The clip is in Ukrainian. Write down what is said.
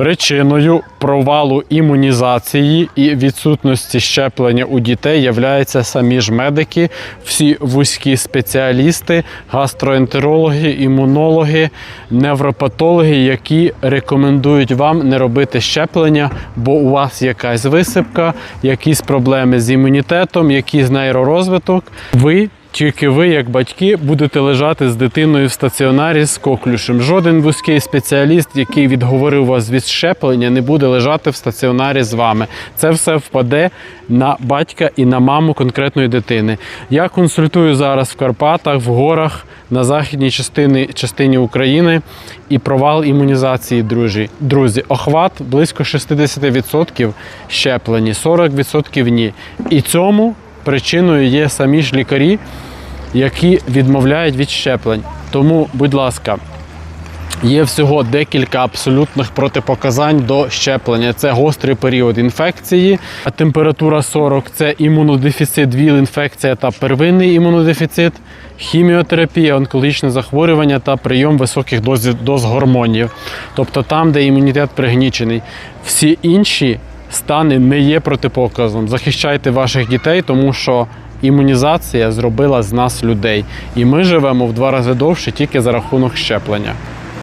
Причиною провалу імунізації і відсутності щеплення у дітей являються самі ж медики, всі вузькі спеціалісти, гастроентерологи, імунологи, невропатологи, які рекомендують вам не робити щеплення, бо у вас якась висипка, якісь проблеми з імунітетом, якийсь нейророзвиток. Ви тільки ви, як батьки, будете лежати з дитиною в стаціонарі з коклюшем. Жоден вузький спеціаліст, який відговорив вас від щеплення, не буде лежати в стаціонарі з вами. Це все впаде на батька і на маму конкретної дитини. Я консультую зараз в Карпатах, в горах, на західній частині, частині України і провал імунізації, друзі. Друзі, охват близько 60% щеплені, 40% ні. І цьому причиною є самі ж лікарі, які відмовляють від щеплень. Тому, будь ласка, є всього декілька абсолютних протипоказань до щеплення. Це гострий період інфекції, температура 40 це імунодефіцит, ВІЛ-інфекція та первинний імунодефіцит, хіміотерапія, онкологічне захворювання та прийом високих доз, доз гормонів. Тобто там, де імунітет пригнічений. Всі інші стани не є протипоказом. Захищайте ваших дітей, тому що імунізація зробила з нас людей. І ми живемо в два рази довше тільки за рахунок щеплення.